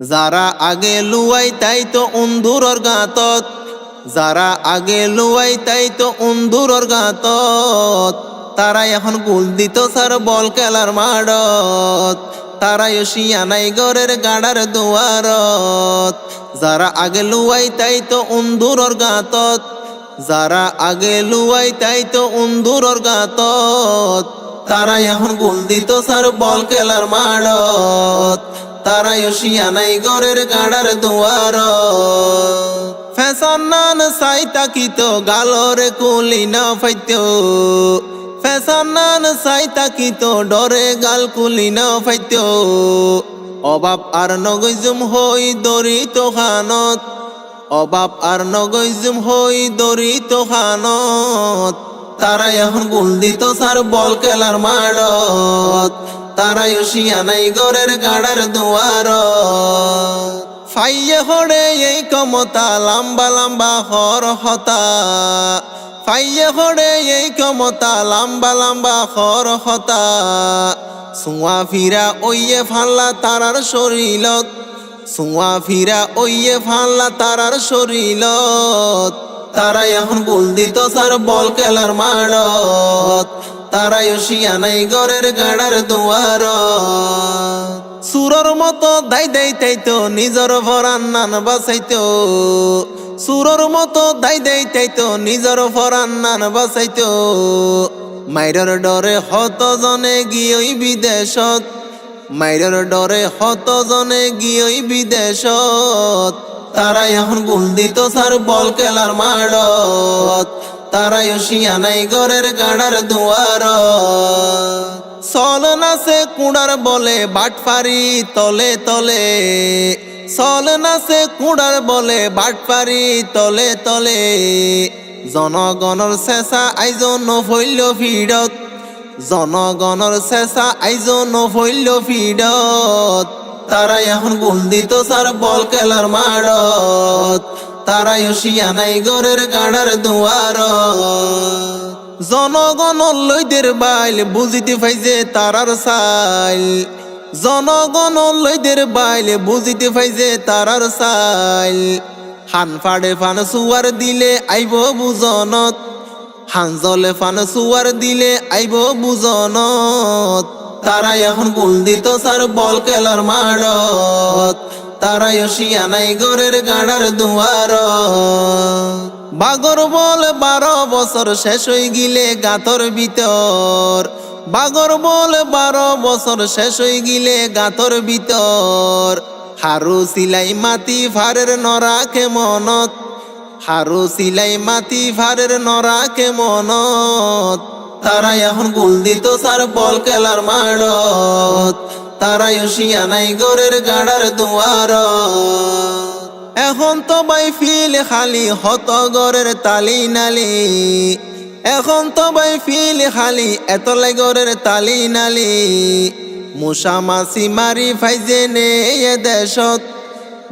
যারা আগে লুয়াই, তাই তো অন্ধুরর গাতত। যারা আগে লুয়াই, তাই তো অন্ধুরর গাতত। তারাই এখন গোল দিত স্যার বল খেলার মাডত তারাই শিয়ানাই গরের গাড়ার দুয়ারত। যারা আগে লুয়াই, তাই তো অন্ধুরর গাতত। যারা আগে লুয়াই, তাই তো অন্ধুরর গাতত। তারা এখন গোল দিত স্যার বল খেলার মাডত তারা শিয়ানাই গরের গাড়ার দুয়ার। ফ্যাশন নান সাই তাকিত গালরে কুলি না ফাইত। ফ্যাশন নান সাই তাকিত ডরে গাল কুলি না ফাইত। অভাব আর নগৈজুম হই দরিত খানত। অভাব আর নগৈজুম হই দরিত খানত। তারা এখন গোল দিত স্যার বল খেলার মাডত তারা শিয়ানাই গরের গাড়ার দুয়ার। ফাইয়ে হড়ে এই কমতা লম্বা লম্বা হর হতা। ফাইয়ে হড়ে এই কমতা লম্বা লম্বা হর হতা। সুয়া ফিরা ওইয়ে ফাল্লা তারার শরীলত। সুয়া ফিরা ওইয়ে ফাল্লা তারার শরীলত। তারা এখন গোল দিত স্যার বল খেলার মাড়ত তারাই শিয়ানাই গরের গাড়ার দুয়ার। সুরর মতো দাই দাই তাইতো নিজর ভরান নান বাসাইতো সুরর মতো দাই দাই তাইতো নিজর ভরান নান বাসাইতো মাইরর ডরে হত জনে গিয়ই বিদেশত। মাইরর ডরে হত জনে গিয়ই বিদেশত। তারা এখন গোল দিত স্যার বল খেলার মাড়ত তারাই শিয়ানাই গরের গাড়ার দুয়ার। সল নাচে কুড়ার বলে বাটপারি তলে তলে। সল নাচে কুড়ার বলে বাটপারি তলে তলে। জনগণর চেঁচা আইজ নফৈল ফিডত জনগণর চেঁচা আইজ নফৈল ফিডত তারা এখন গোল দিত স্যার বল খেলার মাড়ত তারা শিয়ানাই গরের গাড়ার দুয়ার। জনগণ লইদের বাইল, বুঝিতে ফাইজে তারার সাইল। জনগণ লইদের বাইল, বুঝিতে ফাইজে তারার সাইল। হান ফাড়ে ফান সুয়ার দিলে আইব বুজনত। হানজলে ফান সুয়ার দিলে আইব বুজনত। তারা এখন গোল দিত স্যার বল খেলার মাড়ত তারা শিয়ানাই গরের গাড়ার দুয়ার। বাগর বল বারো বছর শেষ হয়ে গিলে গাতর ভিতর। বাগর বল বারো বছর শেষ হয়ে গিলে গাতর ভিতর। হারু সিলাই মাটি ফারের নরাখে মনত হারু সিলাই মাটি ফারের নরাখে মনত তারা এখন গোল দিত স্যার বল খেলার মাড়ত তারা শিয়ানাই গরের গাড়ার দুয়ার। এখন তো বাই ফিল খালি হত গরের তালি নালি। এখন তো বাই ফিল খালি এত গরের তালি নালি। মুসা মাসি মারি ফাইজে নে এ দেশত।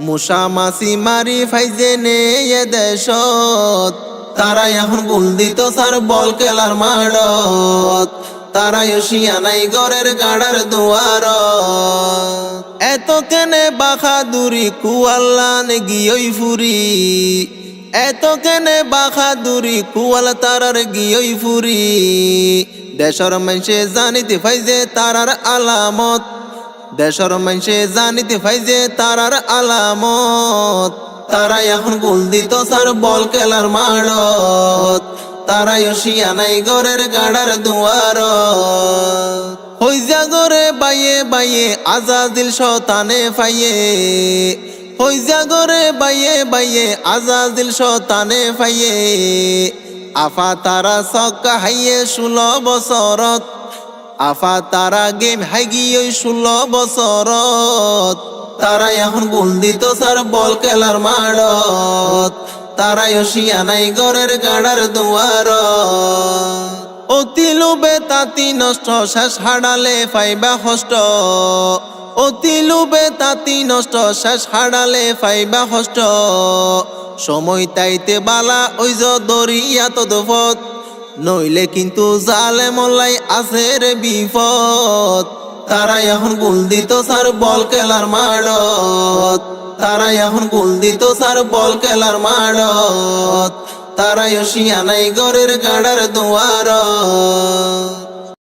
মুসা মাসি মারি ফাইজে নে এ দেশত। তারা এখন গোল দিত স্যার বল খেলার মাড়ত তারা শিয়ানাই গরের গাড়ার দুয়ার। এত কেনে বাখাদুরি কুয়াল্লান গিয়ই ফুরি। এত কেনে বাখাদুরি কুয়াল তারার গিয়ই ফুরি। দেশর মানুষে জানিতে ফাইজে তারার আলামত। দেশর মানুষে জানিতে ফাইজে তারার আলামত। তারা এখন গোল দিত স্যার বল খেলার মাড়ত তারা শিয়ানাই গরের গাড়ার দুয়ার। হই জাগরে বাইয়ে বাইয়ে আজাদিল শতানে ফাইয়ে। হই জাগরে বাইয়ে বাইয়ে আজাদিল শতানে ফাইয়ে। আফা তারা সক্কা হাইয়ে ষোলো বছরত। আফা তারা গেম হাইগি ওই ষোলো বছরত। তারা এখন গোল দিত স্যার বল খেলার মাড়ত তারা শিয়ানাই গরের গাড়ার দুয়ার। অতি লোবে তাতি নষ্ট, শেষ হাড়ালে পাইবা কষ্ট। অতি লোবে তাতি নষ্ট, শেষ হাড়ালে পাইবা হষ্ট সময় তাইতে বালা ওই দরিয়া তদফত নইলে কিন্তু জালে মল্লাই আছে রে বিপদ। তারা এখন গুল দিত স্যার বল খেলার মাঠত তারা এখন গুল দিত স্যার বল খেলার মারত। তারাই শিয়ানাই ঘরের গাড়ার দুয়ার